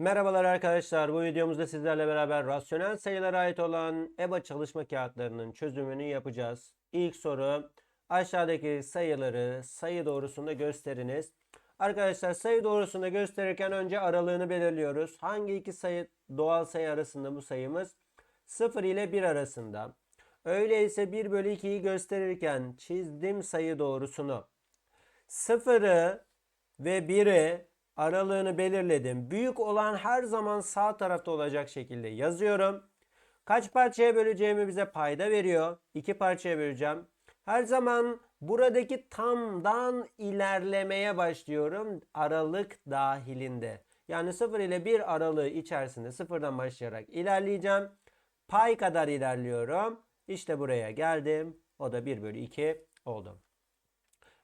Merhabalar arkadaşlar. Bu videomuzda sizlerle beraber rasyonel sayılara ait olan EBA çalışma kağıtlarının çözümünü yapacağız. İlk soru aşağıdaki sayıları sayı doğrusunda gösteriniz. Arkadaşlar sayı doğrusunda gösterirken önce aralığını belirliyoruz. Hangi iki sayı doğal sayı arasında bu sayımız? 0 ile 1 arasında. Öyleyse 1 bölü 2'yi gösterirken çizdim sayı doğrusunu. 0'ı ve 1'i aralığını belirledim. Büyük olan her zaman sağ tarafta olacak şekilde yazıyorum. Kaç parçaya böleceğimi bize payda veriyor. İki parçaya böleceğim. Her zaman buradaki tamdan ilerlemeye başlıyorum aralık dahilinde. Yani 0 ile 1 aralığı içerisinde sıfırdan başlayarak ilerleyeceğim. Pay kadar ilerliyorum. İşte buraya geldim. O da 1 bölü 2 oldu.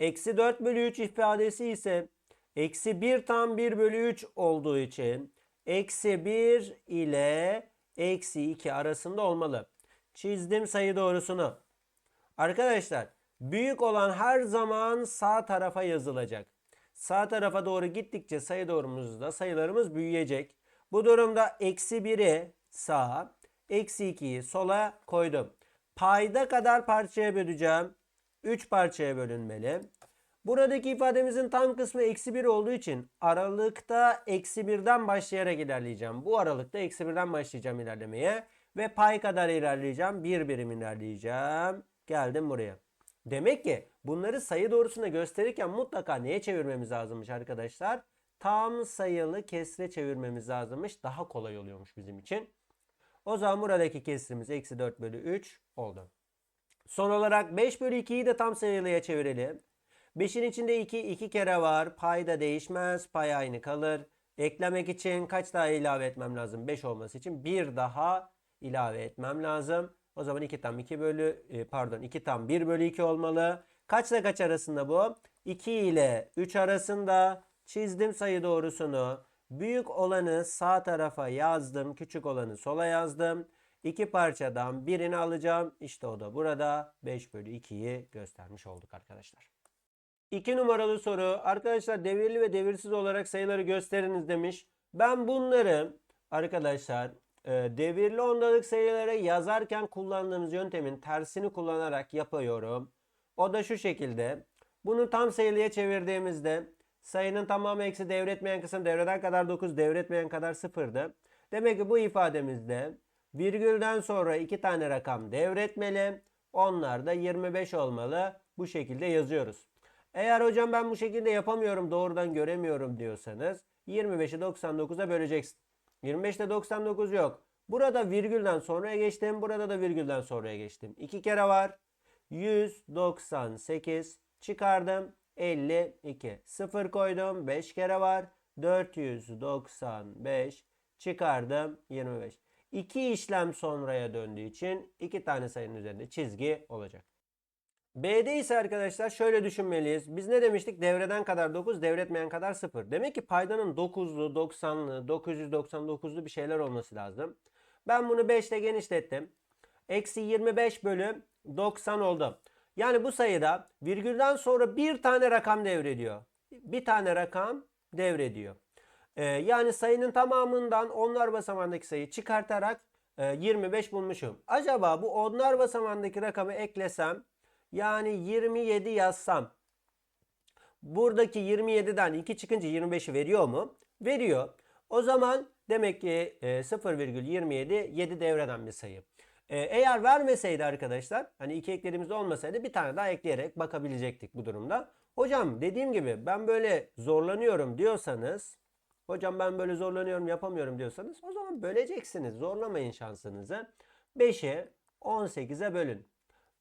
Eksi 4 bölü 3 ifadesi ise eksi 1 tam 1 bölü 3 olduğu için eksi 1 ile eksi 2 arasında olmalı. Çizdim sayı doğrusunu. Arkadaşlar büyük olan her zaman sağ tarafa yazılacak. Sağ tarafa doğru gittikçe sayı doğrumuzda sayılarımız büyüyecek. Bu durumda eksi 1'i sağa, eksi 2'yi sola koydum. Payda kadar parçaya böleceğim. 3 parçaya bölünmeli. Buradaki ifademizin tam kısmı eksi 1 olduğu için aralıkta eksi 1'den başlayarak ilerleyeceğim. Bu aralıkta eksi 1'den başlayacağım ilerlemeye. Ve pay kadar ilerleyeceğim. Bir birim ilerleyeceğim. Geldim buraya. Demek ki bunları sayı doğrusunda gösterirken mutlaka neye çevirmemiz lazımmış arkadaşlar? Tam sayılı kesre çevirmemiz lazımmış. Daha kolay oluyormuş bizim için. O zaman buradaki kesrimiz eksi 4 bölü 3 oldu. Son olarak 5 bölü 2'yi de tam sayılıya çevirelim. 5'in içinde 2 2 kere var. Pay da değişmez. Pay aynı kalır. Eklemek için kaç daha ilave etmem lazım? 5 olması için bir daha ilave etmem lazım. O zaman 2 tam 2 bölü e, pardon 2 tam 1 bölü 2 olmalı. Kaçla kaç arasında bu? 2 ile 3 arasında çizdim sayı doğrusunu. Büyük olanı sağ tarafa yazdım. Küçük olanı sola yazdım. İki parçadan birini alacağım. İşte o da burada 5 bölü 2'yi göstermiş olduk arkadaşlar. 2 numaralı soru. Arkadaşlar devirli ve devirsiz olarak sayıları gösteriniz demiş. Ben bunları arkadaşlar e, devirli ondalık sayıları yazarken kullandığımız yöntemin tersini kullanarak yapıyorum. O da şu şekilde. Bunu tam sayılıya çevirdiğimizde sayının tamamı eksi devretmeyen kısım devreden kadar 9 devretmeyen kadar 0'dı. Demek ki bu ifademizde virgülden sonra iki tane rakam devretmeli. Onlar da 25 olmalı. Bu şekilde yazıyoruz. Eğer hocam ben bu şekilde yapamıyorum doğrudan göremiyorum diyorsanız 25'i 99'a böleceksin. 25'te 99 yok. Burada virgülden sonraya geçtim. Burada da virgülden sonraya geçtim. 2 kere var. 198 çıkardım. 52. 0 koydum. 5 kere var. 495 çıkardım. 25. 2 işlem sonraya döndüğü için 2 tane sayının üzerinde çizgi olacak. B'de ise arkadaşlar şöyle düşünmeliyiz. Biz ne demiştik? Devreden kadar 9, devretmeyen kadar 0. Demek ki paydanın 9'lu, 90'lı, 999'lu bir şeyler olması lazım. Ben bunu 5 ile genişlettim. Eksi 25 bölü 90 oldu. Yani bu sayıda virgülden sonra bir tane rakam devrediyor. Bir tane rakam devrediyor. Ee, yani sayının tamamından onlar basamağındaki sayıyı çıkartarak e, 25 bulmuşum. Acaba bu onlar basamağındaki rakamı eklesem yani 27 yazsam buradaki 27'den 2 çıkınca 25'i veriyor mu? Veriyor. O zaman demek ki e, 0,27 7 devreden bir sayı. E, eğer vermeseydi arkadaşlar hani 2 eklediğimizde olmasaydı bir tane daha ekleyerek bakabilecektik bu durumda. Hocam dediğim gibi ben böyle zorlanıyorum diyorsanız hocam ben böyle zorlanıyorum yapamıyorum diyorsanız o zaman böleceksiniz. Zorlamayın şansınızı. 5'e 18'e bölün.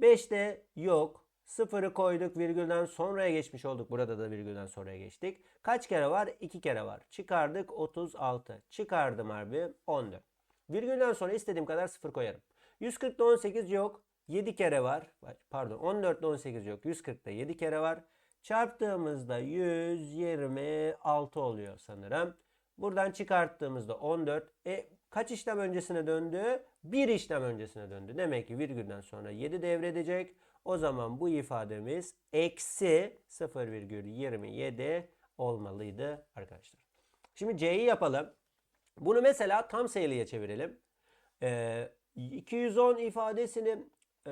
5'te yok. Sıfırı koyduk virgülden sonraya geçmiş olduk. Burada da virgülden sonraya geçtik. Kaç kere var? 2 kere var. Çıkardık 36. Çıkardım harbi 14. Virgülden sonra istediğim kadar sıfır koyarım. 140'da 18 yok. 7 kere var. Pardon 14'te 18 yok. 140'da 7 kere var. Çarptığımızda 126 oluyor sanırım. Buradan çıkarttığımızda 14. E, kaç işlem öncesine döndü? Bir işlem öncesine döndü. Demek ki virgülden sonra 7 devredecek. O zaman bu ifademiz eksi 0,27 olmalıydı arkadaşlar. Şimdi C'yi yapalım. Bunu mesela tam sayılıya çevirelim. Ee, 210 ifadesini e,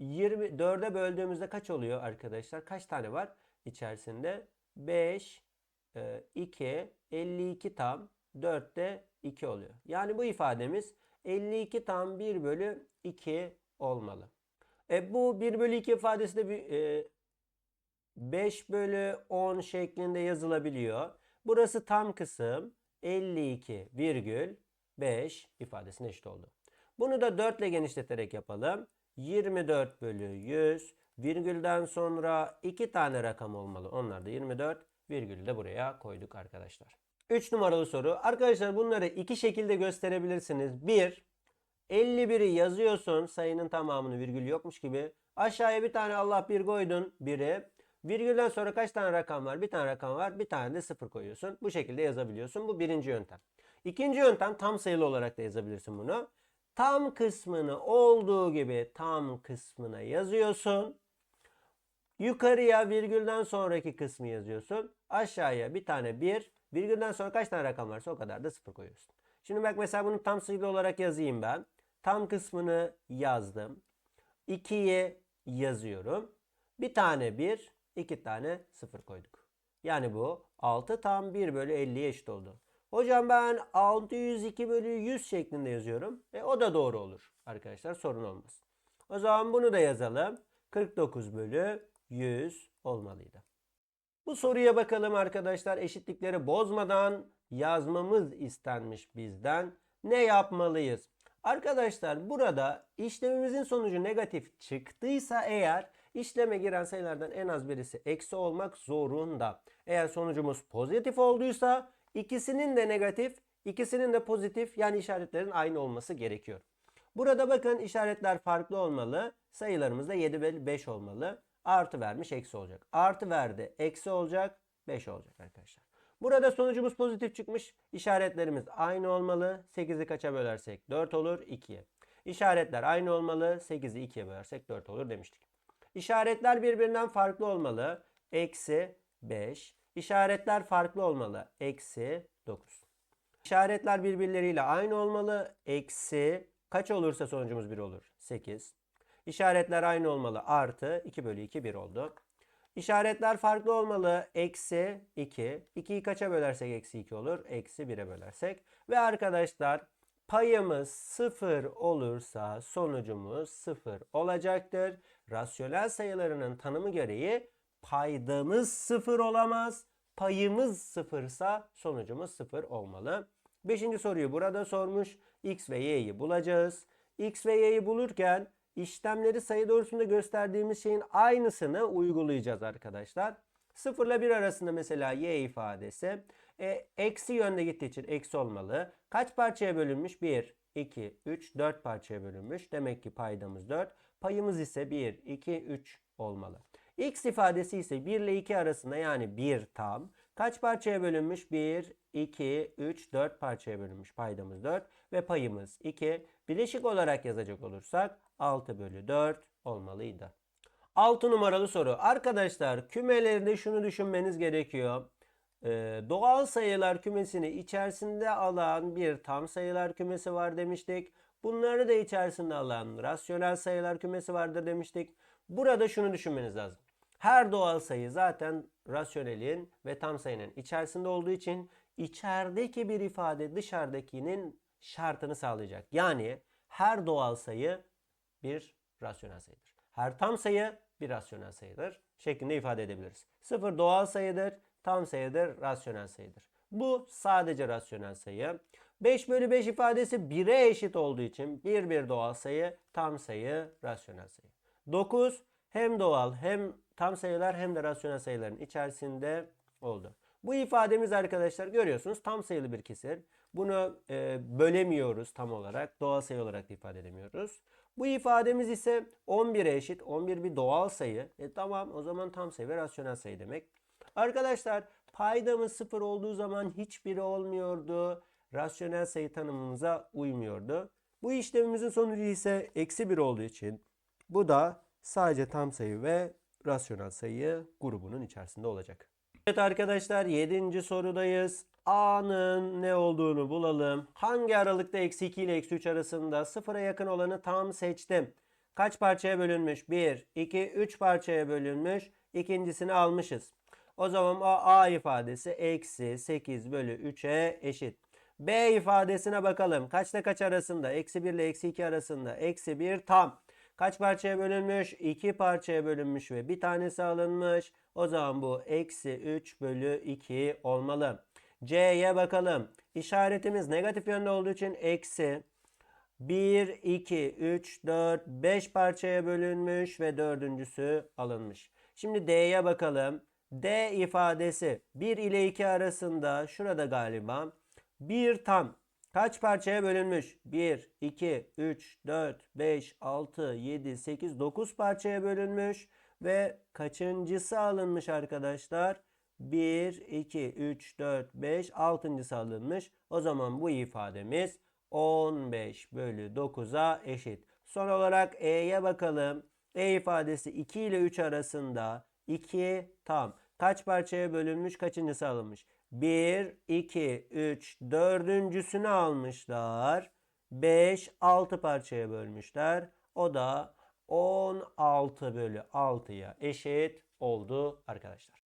24'e böldüğümüzde kaç oluyor arkadaşlar? Kaç tane var içerisinde? 5, e, 2, 52 tam, 4 de 2 oluyor. Yani bu ifademiz 52 tam 1 bölü 2 olmalı. E, bu 1 bölü 2 ifadesi de bir, e, 5 bölü 10 şeklinde yazılabiliyor. Burası tam kısım 52,5 ifadesine eşit oldu. Bunu da 4 ile genişleterek yapalım. 24 bölü 100 virgülden sonra 2 tane rakam olmalı. Onlar da 24 virgülü de buraya koyduk arkadaşlar. 3 numaralı soru. Arkadaşlar bunları iki şekilde gösterebilirsiniz. 1. 51'i yazıyorsun sayının tamamını virgül yokmuş gibi. Aşağıya bir tane Allah bir koydun biri. Virgülden sonra kaç tane rakam var? Bir tane rakam var. Bir tane de sıfır koyuyorsun. Bu şekilde yazabiliyorsun. Bu birinci yöntem. İkinci yöntem tam sayılı olarak da yazabilirsin bunu. Tam kısmını olduğu gibi tam kısmına yazıyorsun. Yukarıya virgülden sonraki kısmı yazıyorsun. Aşağıya bir tane bir. Virgülden sonra kaç tane rakam varsa o kadar da sıfır koyuyorsun. Şimdi bak mesela bunu tam sayılı olarak yazayım ben. Tam kısmını yazdım. 2'yi yazıyorum. Bir tane 1, iki tane 0 koyduk. Yani bu 6 tam 1 bölü 50'ye eşit oldu. Hocam ben 602 bölü 100 şeklinde yazıyorum. E, o da doğru olur arkadaşlar sorun olmaz. O zaman bunu da yazalım. 49 bölü 100 olmalıydı. Bu soruya bakalım arkadaşlar. Eşitlikleri bozmadan yazmamız istenmiş bizden. Ne yapmalıyız? Arkadaşlar burada işlemimizin sonucu negatif çıktıysa eğer işleme giren sayılardan en az birisi eksi olmak zorunda. Eğer sonucumuz pozitif olduysa ikisinin de negatif, ikisinin de pozitif yani işaretlerin aynı olması gerekiyor. Burada bakın işaretler farklı olmalı. Sayılarımız da 7 ve 5 olmalı. Artı vermiş eksi olacak. Artı verdi eksi olacak 5 olacak arkadaşlar. Burada sonucumuz pozitif çıkmış. İşaretlerimiz aynı olmalı. 8'i kaça bölersek 4 olur 2'ye. İşaretler aynı olmalı. 8'i 2'ye bölersek 4 olur demiştik. İşaretler birbirinden farklı olmalı. Eksi 5. İşaretler farklı olmalı. Eksi 9. İşaretler birbirleriyle aynı olmalı. Eksi kaç olursa sonucumuz 1 olur? 8. İşaretler aynı olmalı. Artı 2 bölü 2 1 oldu. İşaretler farklı olmalı. Eksi 2. 2'yi kaça bölersek eksi 2 olur? Eksi 1'e bölersek. Ve arkadaşlar payımız 0 olursa sonucumuz 0 olacaktır. Rasyonel sayılarının tanımı gereği paydamız 0 olamaz. Payımız 0 ise sonucumuz 0 olmalı. Beşinci soruyu burada sormuş. X ve Y'yi bulacağız. X ve Y'yi bulurken işlemleri sayı doğrusunda gösterdiğimiz şeyin aynısını uygulayacağız arkadaşlar. 0 ile 1 arasında mesela y ifadesi e, eksi yönde gittiği için eksi olmalı. Kaç parçaya bölünmüş? 1, 2, 3, 4 parçaya bölünmüş. Demek ki paydamız 4. Payımız ise 1, 2, 3 olmalı. X ifadesi ise 1 ile 2 arasında yani 1 tam. Kaç parçaya bölünmüş? 1, 2, 3, 4 parçaya bölünmüş. Paydamız 4 ve payımız 2. Bileşik olarak yazacak olursak 6 bölü 4 olmalıydı. 6 numaralı soru. Arkadaşlar kümelerinde şunu düşünmeniz gerekiyor. Ee, doğal sayılar kümesini içerisinde alan bir tam sayılar kümesi var demiştik. Bunları da içerisinde alan rasyonel sayılar kümesi vardır demiştik. Burada şunu düşünmeniz lazım. Her doğal sayı zaten rasyonelin ve tam sayının içerisinde olduğu için içerideki bir ifade dışarıdakinin şartını sağlayacak. Yani her doğal sayı bir rasyonel sayıdır. Her tam sayı bir rasyonel sayıdır şeklinde ifade edebiliriz. Sıfır doğal sayıdır, tam sayıdır, rasyonel sayıdır. Bu sadece rasyonel sayı. 5 bölü 5 ifadesi 1'e eşit olduğu için bir bir doğal sayı, tam sayı, rasyonel sayı. 9 hem doğal hem tam sayılar hem de rasyonel sayıların içerisinde oldu. Bu ifademiz arkadaşlar görüyorsunuz tam sayılı bir kesir. Bunu e, bölemiyoruz tam olarak. Doğal sayı olarak da ifade edemiyoruz. Bu ifademiz ise 11'e eşit. 11 bir doğal sayı. E tamam o zaman tam sayı ve rasyonel sayı demek. Arkadaşlar paydamız 0 olduğu zaman hiçbiri olmuyordu. Rasyonel sayı tanımımıza uymuyordu. Bu işlemimizin sonucu ise eksi 1 olduğu için bu da sadece tam sayı ve rasyonel sayı grubunun içerisinde olacak. Evet arkadaşlar 7. sorudayız. A'nın ne olduğunu bulalım. Hangi aralıkta eksi 2 ile eksi 3 arasında sıfıra yakın olanı tam seçtim. Kaç parçaya bölünmüş? 1, 2, 3 parçaya bölünmüş. İkincisini almışız. O zaman o A ifadesi eksi 8 bölü 3'e eşit. B ifadesine bakalım. Kaçta kaç arasında? Eksi 1 ile eksi 2 arasında. Eksi 1 tam. Kaç parçaya bölünmüş? 2 parçaya bölünmüş ve bir tanesi alınmış. O zaman bu eksi 3 bölü 2 olmalı. C'ye bakalım. İşaretimiz negatif yönde olduğu için eksi 1, 2, 3, 4, 5 parçaya bölünmüş ve dördüncüsü alınmış. Şimdi D'ye bakalım. D ifadesi 1 ile 2 arasında şurada galiba 1 tam kaç parçaya bölünmüş? 1, 2, 3, 4, 5, 6, 7, 8, 9 parçaya bölünmüş ve kaçıncısı alınmış arkadaşlar? 1, 2, 3, 4, 5, 6. alınmış. O zaman bu ifademiz 15 bölü 9'a eşit. Son olarak E'ye bakalım. E ifadesi 2 ile 3 arasında 2 tam. Kaç parçaya bölünmüş kaçıncısı alınmış? 1, 2, 3, dördüncüsünü almışlar. 5, 6 parçaya bölmüşler. O da 16 bölü 6'ya eşit oldu arkadaşlar.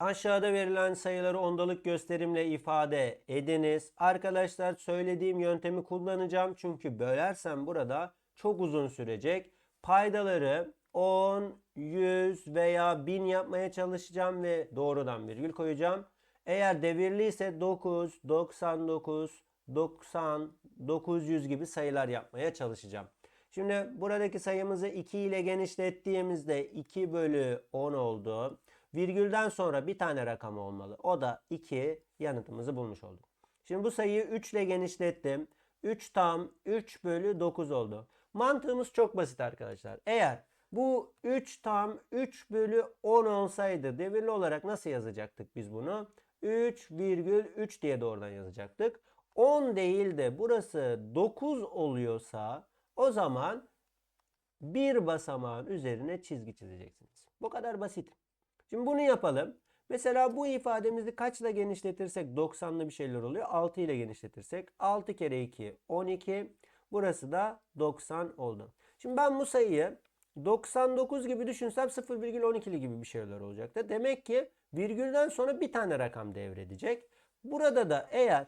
Aşağıda verilen sayıları ondalık gösterimle ifade ediniz. Arkadaşlar söylediğim yöntemi kullanacağım. Çünkü bölersem burada çok uzun sürecek. Paydaları 10, 100 veya 1000 yapmaya çalışacağım ve doğrudan virgül koyacağım. Eğer devirli ise 9, 99, 90, 900 gibi sayılar yapmaya çalışacağım. Şimdi buradaki sayımızı 2 ile genişlettiğimizde 2 bölü 10 oldu. Virgülden sonra bir tane rakam olmalı. O da 2 yanıtımızı bulmuş olduk. Şimdi bu sayıyı 3 ile genişlettim. 3 tam 3 bölü 9 oldu. Mantığımız çok basit arkadaşlar. Eğer bu 3 tam 3 bölü 10 olsaydı devirli olarak nasıl yazacaktık biz bunu? 3 virgül 3 diye doğrudan yazacaktık. 10 değil de burası 9 oluyorsa o zaman bir basamağın üzerine çizgi çizeceksiniz. Bu kadar basit. Şimdi bunu yapalım. Mesela bu ifademizi kaçla genişletirsek 90'lı bir şeyler oluyor. 6 ile genişletirsek 6 kere 2 12. Burası da 90 oldu. Şimdi ben bu sayıyı 99 gibi düşünsem 0,12'li gibi bir şeyler olacaktı. Demek ki virgülden sonra bir tane rakam devredecek. Burada da eğer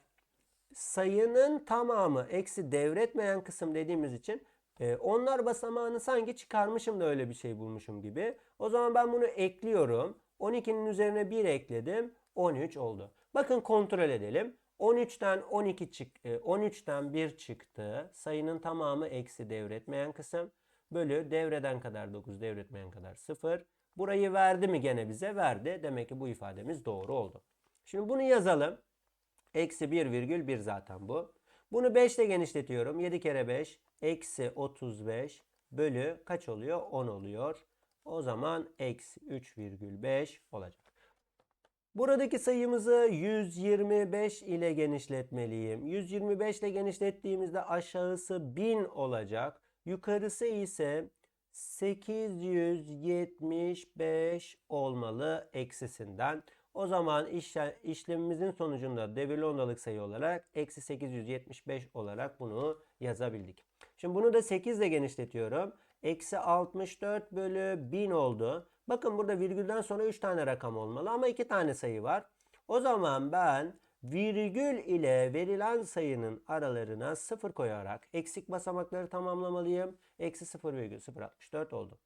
sayının tamamı eksi devretmeyen kısım dediğimiz için e, onlar basamağını sanki çıkarmışım da öyle bir şey bulmuşum gibi. O zaman ben bunu ekliyorum. 12'nin üzerine 1 ekledim. 13 oldu. Bakın kontrol edelim. 13'ten 12 çık 13'ten 1 çıktı. Sayının tamamı eksi devretmeyen kısım bölü devreden kadar 9 devretmeyen kadar 0. Burayı verdi mi gene bize? Verdi. Demek ki bu ifademiz doğru oldu. Şimdi bunu yazalım. Eksi 1 virgül 1 zaten bu. Bunu 5 ile genişletiyorum. 7 kere 5 eksi 35 bölü kaç oluyor? 10 oluyor. O zaman eksi 3,5 olacak. Buradaki sayımızı 125 ile genişletmeliyim. 125 ile genişlettiğimizde aşağısı 1000 olacak. Yukarısı ise 875 olmalı eksisinden. O zaman işlemimizin sonucunda devirli ondalık sayı olarak eksi 875 olarak bunu yazabildik. Şimdi bunu da 8 ile genişletiyorum. Eksi 64 bölü 1000 oldu. Bakın burada virgülden sonra 3 tane rakam olmalı ama 2 tane sayı var. O zaman ben virgül ile verilen sayının aralarına 0 koyarak eksik basamakları tamamlamalıyım. Eksi 0,064 oldu.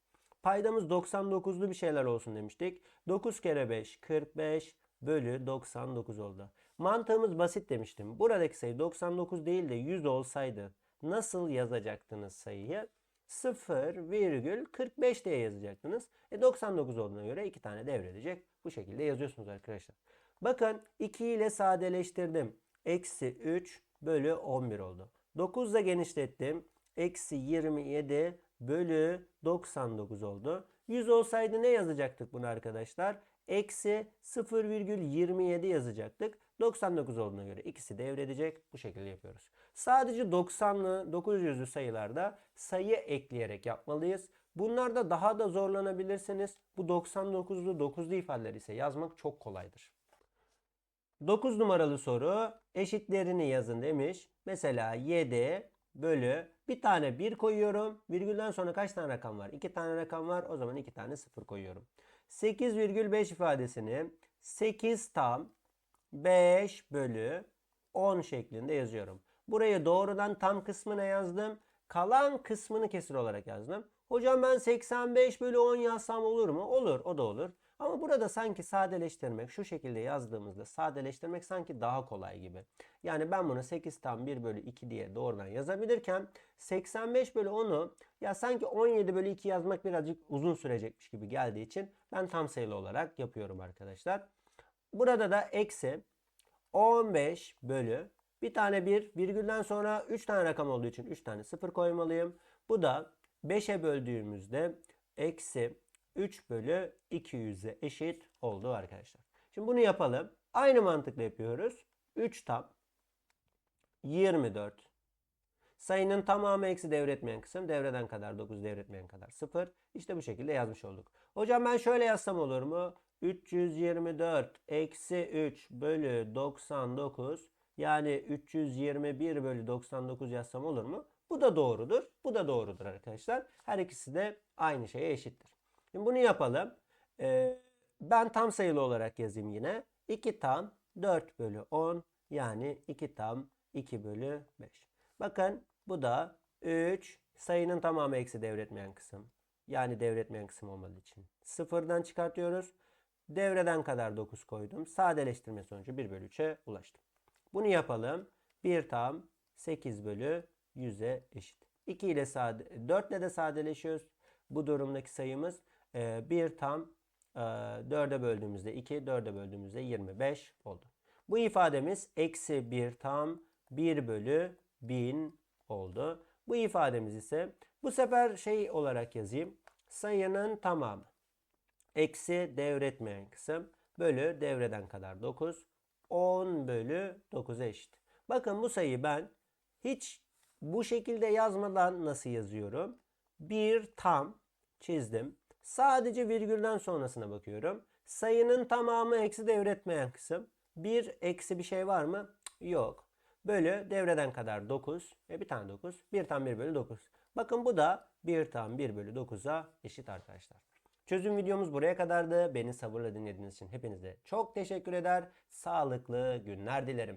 Paydamız 99'lu bir şeyler olsun demiştik. 9 kere 5 45 bölü 99 oldu. Mantığımız basit demiştim. Buradaki sayı 99 değil de 100 olsaydı nasıl yazacaktınız sayıyı? 0,45 diye yazacaktınız. E 99 olduğuna göre 2 tane devredecek. Bu şekilde yazıyorsunuz arkadaşlar. Bakın 2 ile sadeleştirdim. Eksi 3 bölü 11 oldu. 9 ile genişlettim. Eksi 27 bölü 99 oldu. 100 olsaydı ne yazacaktık bunu arkadaşlar? Eksi 0,27 yazacaktık. 99 olduğuna göre ikisi devredecek. Bu şekilde yapıyoruz. Sadece 90'lı 900'lü sayılarda sayı ekleyerek yapmalıyız. Bunlarda daha da zorlanabilirsiniz. Bu 99'lu 9'lu ifadeler ise yazmak çok kolaydır. 9 numaralı soru eşitlerini yazın demiş. Mesela 7 bölü bir tane 1 koyuyorum. Virgülden sonra kaç tane rakam var? 2 tane rakam var. O zaman 2 tane 0 koyuyorum. 8,5 ifadesini 8 tam 5 bölü 10 şeklinde yazıyorum. Buraya doğrudan tam kısmına yazdım. Kalan kısmını kesir olarak yazdım. Hocam ben 85 bölü 10 yazsam olur mu? Olur o da olur. Ama burada sanki sadeleştirmek şu şekilde yazdığımızda sadeleştirmek sanki daha kolay gibi. Yani ben bunu 8 tam 1 bölü 2 diye doğrudan yazabilirken 85 bölü 10'u ya sanki 17 bölü 2 yazmak birazcık uzun sürecekmiş gibi geldiği için ben tam sayılı olarak yapıyorum arkadaşlar. Burada da eksi 15 bölü bir tane 1 virgülden sonra 3 tane rakam olduğu için 3 tane 0 koymalıyım. Bu da 5'e böldüğümüzde eksi 3 bölü 200'e eşit oldu arkadaşlar. Şimdi bunu yapalım. Aynı mantıkla yapıyoruz. 3 tam 24. Sayının tamamı eksi devretmeyen kısım. Devreden kadar 9 devretmeyen kadar 0. İşte bu şekilde yazmış olduk. Hocam ben şöyle yazsam olur mu? 324 eksi 3 bölü 99 yani 321 bölü 99 yazsam olur mu? Bu da doğrudur. Bu da doğrudur arkadaşlar. Her ikisi de aynı şeye eşittir. Şimdi bunu yapalım. Ee, ben tam sayılı olarak yazayım yine. 2 tam 4 bölü 10 yani 2 tam 2 bölü 5. Bakın bu da 3 sayının tamamı eksi devretmeyen kısım. Yani devretmeyen kısım olmadığı için. Sıfırdan çıkartıyoruz. Devreden kadar 9 koydum. Sadeleştirme sonucu 1 bölü 3'e ulaştım. Bunu yapalım. 1 tam 8 bölü 100'e eşit. 2 ile sade, 4 ile de sadeleşiyoruz. Bu durumdaki sayımız 1 tam 4'e böldüğümüzde 2, 4'e böldüğümüzde 25 oldu. Bu ifademiz eksi 1 tam 1 bölü 1000 oldu. Bu ifademiz ise bu sefer şey olarak yazayım. Sayının tamamı. Eksi devretmeyen kısım bölü devreden kadar 9. 10 bölü 9'a eşit. Bakın bu sayıyı ben hiç bu şekilde yazmadan nasıl yazıyorum? Bir tam çizdim. Sadece virgülden sonrasına bakıyorum. Sayının tamamı eksi devretmeyen kısım. Bir eksi bir şey var mı? Yok. Bölü devreden kadar 9. E bir tane 9. 1 tam 1 bölü 9. Bakın bu da 1 tam 1 bölü 9'a eşit arkadaşlar. Çözüm videomuz buraya kadardı. Beni sabırla dinlediğiniz için hepinize çok teşekkür eder. Sağlıklı günler dilerim.